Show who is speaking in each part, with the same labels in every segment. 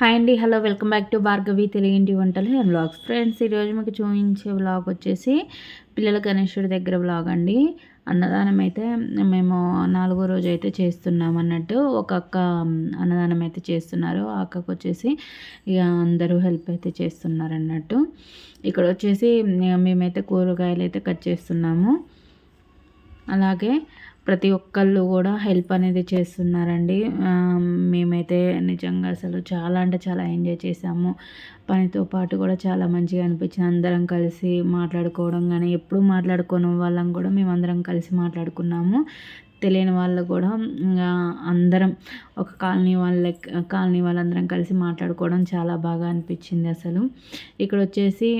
Speaker 1: Hi అండి hello welcome back to Bhargavi తెలియంటి వంటలు and vlogs. Friends ఈరోజు మీకు చూపించే బ్లాగ్ వచ్చేసి పిల్లల గణేశుడి దగ్గర బ్లాగ్ అండి. అన్నదానం అయితే మేము నాలుగో రోజు అయితే చేస్తున్నాం అన్నట్టు. ఒక అక్క అన్నదానం అయితే చేస్తున్నారు. ఆ అక్కకు వచ్చేసి ఇక అందరూ హెల్ప్ అయితే చేస్తున్నారు అన్నట్టు. ఇక్కడ వచ్చేసి మేమైతే కూరగాయలు అయితే కట్ చేస్తున్నాము. అలాగే ప్రతి ఒక్కళ్ళు కూడా హెల్ప్ అనేది చేస్తున్నారండి. మేమైతే నిజంగా అసలు చాలా అంటే చాలా ఎంజాయ్ చేసాము పనితో పాటు కూడా చాలా మంచిగా అనిపించింది. అందరం కలిసి మాట్లాడుకోవడం కానీ ఎప్పుడు మాట్లాడుకోని వాళ్ళం కూడా మేము అందరం కలిసి మాట్లాడుకున్నాము. తెలియని వాళ్ళు కూడా అందరం ఒక కాలనీ వాళ్ళ కాలనీ వాళ్ళందరం కలిసి మాట్లాడుకోవడం చాలా బాగా అనిపించింది అసలు. ఇక్కడ వచ్చేసి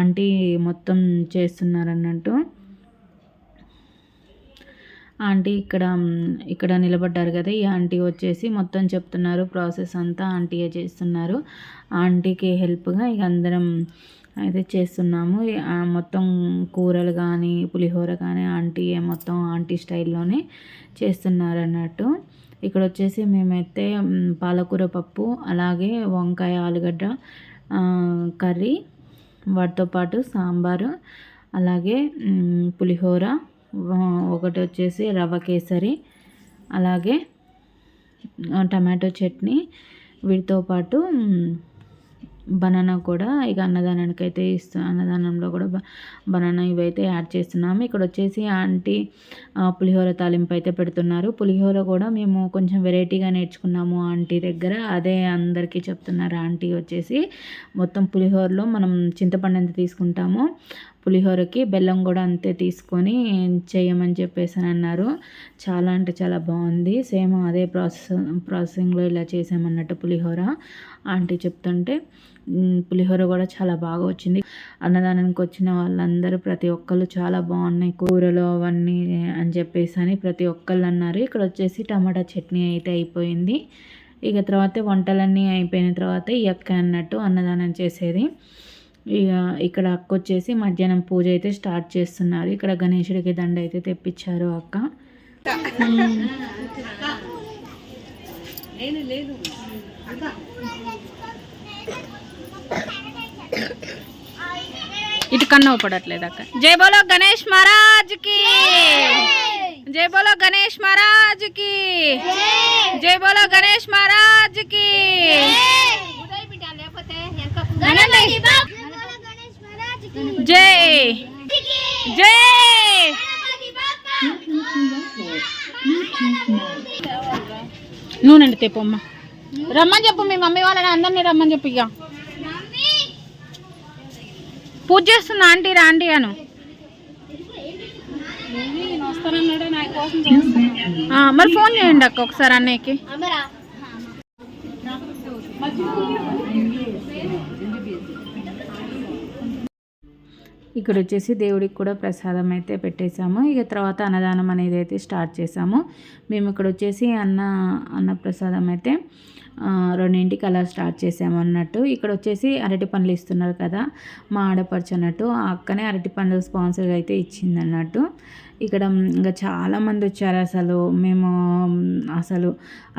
Speaker 1: ఆంటీ మొత్తం చేస్తున్నారు అన్నట్టు ఆంటీ ఇక్కడ ఇక్కడ నిలబడ్డారు కదా ఈ ఆంటీ వచ్చేసి మొత్తం చెప్తున్నారు ప్రాసెస్ అంతా ఆంటీయే చేస్తున్నారు. ఆంటీకి హెల్ప్గా ఇక అందరం అయితే చేస్తున్నాము. మొత్తం కూరలు కానీ పులిహోర కానీ ఆంటీ మొత్తం ఆంటీ స్టైల్లోనే చేస్తున్నారు అన్నట్టు ఇక్కడ వచ్చేసి మేమైతే పాలకూర పప్పు అలాగే వంకాయ ఆలుగడ్డ కర్రీ వాటితో పాటు సాంబారు అలాగే పులిహోర ఒకటి వచ్చేసి రవ్వ కేసరి అలాగే టమాటో చట్నీ. వీటితో పాటు బనానా కూడా ఇక అన్నదానానికి అయితే ఇస్తు అన్నదానంలో కూడా బనానా ఇవైతే యాడ్ చేస్తున్నాము. ఇక్కడ వచ్చేసి ఆంటీ పులిహోర తాలింపు అయితే పెడుతున్నారు. పులిహోర కూడా మేము కొంచెం వెరైటీగా నేర్చుకున్నాము ఆంటీ దగ్గర. అదే అందరికీ చెప్తున్నారు ఆంటీ వచ్చేసి. మొత్తం పులిహోరలో మనం చింతపండు ఎంత తీసుకుంటామో పులిహోరకి బెల్లం కూడా అంతే తీసుకొని చేయమని చెప్పేసి అని అన్నారు చాలా అంటే చాలా బాగుంది. సేమ్ అదే ప్రాసెస్ ప్రాసెసింగ్లో ఇలా చేసామన్నట్టు పులిహోర. ఆంటీ చెప్తుంటే పులిహోర కూడా చాలా బాగా వచ్చింది. అన్నదానానికి వచ్చిన వాళ్ళందరూ ప్రతి ఒక్కళ్ళు చాలా బాగున్నాయి. కూరలు అవన్నీ అని చెప్పేసి అని ప్రతి ఒక్కళ్ళు అన్నారు. ఇక్కడ వచ్చేసి టమాటా చట్నీ అయితే అయిపోయింది. ఇక తర్వాత వంటలన్నీ అయిపోయిన తర్వాత ఈ అక్క అన్నట్టు అన్నదానం చేసేది. ఇక ఇక్కడ అక్క వచ్చేసి మధ్యాహ్నం పూజ అయితే స్టార్ట్ చేస్తున్నారు. ఇక్కడ గణేశుడికి దండ అయితే తెప్పించారు అక్క. ఇటు కన్నా పడట్లేదు అక్క. జై బోలో గణేష్ మహారాజ్కి జై బోలో గణేష్ మహారాజ్కి జై బోలో గణేష్ మహారాజ్ జై జై నూనె తెప్పమ్మ రమ్మని చెప్పు మీ మమ్మీ వాళ్ళని అందరినీ రమ్మని చెప్పు ఇక. పూజ చేస్తున్నా ఆంటీ రాండి ఆంటీ అను మరి ఫోన్ చేయండి అక్క ఒకసారి అన్నయ్యకి. ఇక్కడ వచ్చేసి దేవుడికి కూడా ప్రసాదం అయితే పెట్టేశాము. ఇక తర్వాత అన్నదానం అనేది అయితే స్టార్ట్ చేసాము మేము ఇక్కడ వచ్చేసి అన్న అన్న ప్రసాదం అయితే రెండింటికి అలా స్టార్ట్ చేసాము అన్నట్టు. ఇక్కడ వచ్చేసి అరటి పండ్లు ఇస్తున్నారు కదా మా ఆడపడుచు అన్నట్టు. ఆ అక్కనే అరటి పండ్లు స్పాన్సర్ అయితే ఇచ్చింది అన్నట్టు. ఇక్కడ ఇంకా చాలామంది వచ్చారు అసలు. మేము అసలు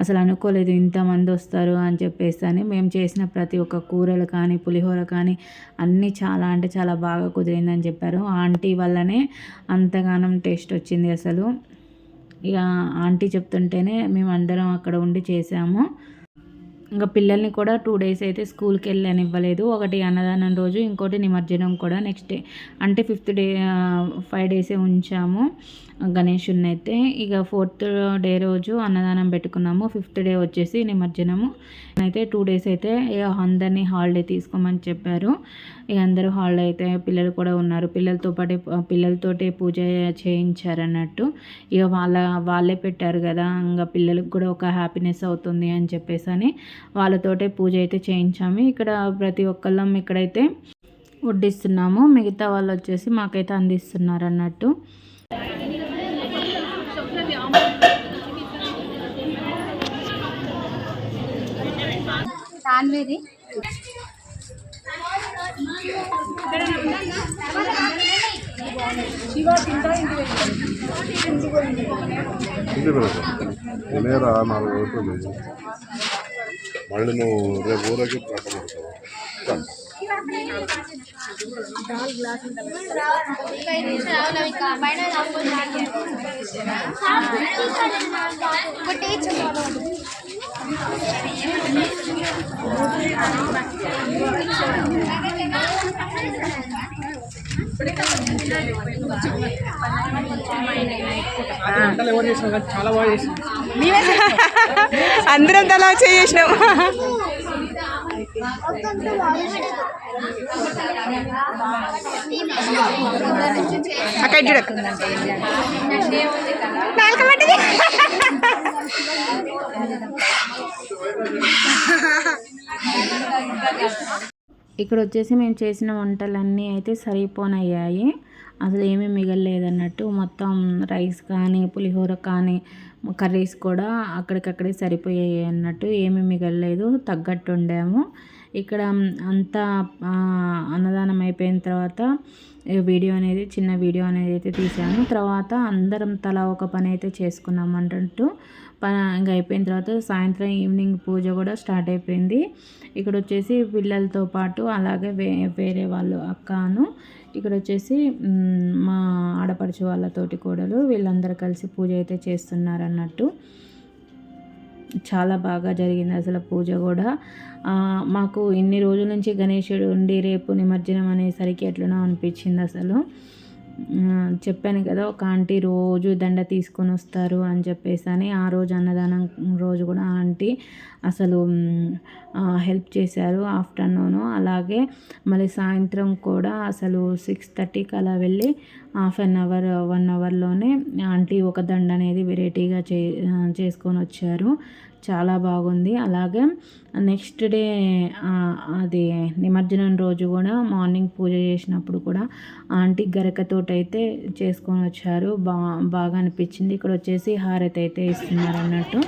Speaker 1: అసలు అనుకోలేదు ఇంతమంది వస్తారు అని చెప్పేసి అని. మేము చేసిన ప్రతి ఒక్క కూరలు కానీ పులిహోర కానీ అన్నీ చాలా అంటే చాలా బాగా కుదిరిందని చెప్పారు. ఆంటీ వల్లనే అంతగానం టేస్ట్ వచ్చింది అసలు. ఇక ఆంటీ చెప్తుంటేనే మేము అందరం అక్కడ ఉండి చేసాము. ఇంకా పిల్లల్ని కూడా టూ డేస్ అయితే స్కూల్కి వెళ్ళని ఇవ్వలేదు ఒకటి అన్నదానం రోజు ఇంకోటి నిమజ్జనం కూడా నెక్స్ట్ డే అంటే ఫిఫ్త్ డే ఫైవ్ డేసే ఉంచాము గణేషుని అయితే. ఇక ఫోర్త్ డే రోజు అన్నదానం పెట్టుకున్నాము. ఫిఫ్త్ డే వచ్చేసి నిమజ్జనము. అయితే టూ డేస్ అయితే ఇక అందరినీ హాలిడే తీసుకోమని చెప్పారు. ఇక అందరూ హాలిడే అయితే పిల్లలు కూడా ఉన్నారు. పిల్లలతో పాటు పిల్లలతోటే పూజ చేయించారన్నట్టు. ఇక వాళ్ళ వాళ్ళే పెట్టారు కదా. ఇంకా పిల్లలకు కూడా ఒక హ్యాపీనెస్ అవుతుంది అని చెప్పేసి అని వాళ్ళతోటే పూజ అయితే చేయించాము. ఇక్కడ ప్రతి ఒక్కళ్ళం ఇక్కడైతే వడ్డిస్తున్నాము. మిగతా వాళ్ళు వచ్చేసి మాకైతే అందిస్తున్నారు అన్నట్టు.
Speaker 2: నాలుగు
Speaker 3: మళ్ళీ నువ్వు రేపు ఊరకి పాట పడతావు
Speaker 4: అందరం తలా చేసినాం. అక్కడ చూడకు.
Speaker 1: ఇక్కడ వచ్చేసి మేము చేసిన వంటలన్నీ అయితే సరిపోనయ్యాయి. అసలు ఏమీ మిగలలేదన్నట్టు మొత్తం రైస్ కానీ పులిహోర కానీ కర్రీస్ కూడా అక్కడికక్కడే సరిపోయాయి అన్నట్టు ఏమీ మిగలలేదు. తగ్గట్టు ఉండాము ఇక్కడ అంతా అన్నదానం అయిపోయిన తర్వాత వీడియో అనేది చిన్న వీడియో అనేది అయితే తీసాను తర్వాత అందరం తలా ఒక పని అయితే చేసుకున్నాం అన్నట్టు. పని ఇంకా అయిపోయిన తర్వాత సాయంత్రం ఈవినింగ్ పూజ కూడా స్టార్ట్ అయిపోయింది. ఇక్కడ వచ్చేసి పిల్లలతో పాటు అలాగే వే వేరే వాళ్ళు అక్కను. ఇక్కడ వచ్చేసి మా ఆడపడుచు వాళ్ళతోటి కూడా వీళ్ళందరూ కలిసి పూజ అయితే చేస్తున్నారు అన్నట్టు. చాలా బాగా జరిగింది అసలు పూజ కూడా. మాకు ఇన్ని రోజుల నుంచి గణేశుడు ఉండి రేపు నిమజ్జనం అనేసరికి ఎట్లనో అనిపించింది అసలు. చెప్పాను కదా ఒక ఆంటీ రోజు దండ తీసుకొని వస్తారు అని చెప్పేసి అని ఆ రోజు అన్నదానం రోజు కూడా ఆంటీ అసలు హెల్ప్ చేశారు ఆఫ్టర్నూన్. అలాగే మళ్ళీ సాయంత్రం కూడా అసలు సిక్స్ థర్టీకి అలా వెళ్ళి హాఫ్ అన్ అవర్ వన్ అవర్లోనే ఆంటీ ఒక దండ అనేది వెరైటీగా చే చేసుకొని వచ్చారు. చాలా బాగుంది. అలాగే నెక్స్ట్ డే అది నిమజ్జనం రోజు కూడా మార్నింగ్ పూజ చేసినప్పుడు కూడా ఆంటీ గరికతోటైతే చేసుకొని వచ్చారు. బా బాగా అనిపించింది. ఇక్కడ వచ్చేసి హారతి అయితే ఇస్తున్నారు అన్నట్టు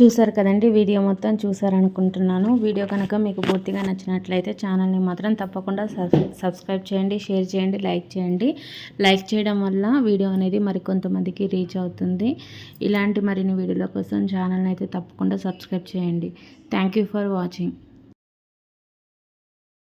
Speaker 1: చూసారు కదండి వీడియో మొత్తం చూసారనుకుంటున్నాను. వీడియో కనుక మీకు పూర్తిగా నచ్చినట్లయితే ఛానల్ని మాత్రం తప్పకుండా సబ్- సబ్స్క్రైబ్ చేయండి షేర్ చేయండి లైక్ చేయండి. లైక్ చేయడం వల్ల వీడియో అనేది మరికొంతమందికి రీచ్ అవుతుంది. ఇలాంటి మరిన్ని వీడియోల కోసం ఛానల్ని అయితే తప్పకుండా సబ్స్క్రైబ్ చేయండి. Thank you for watching.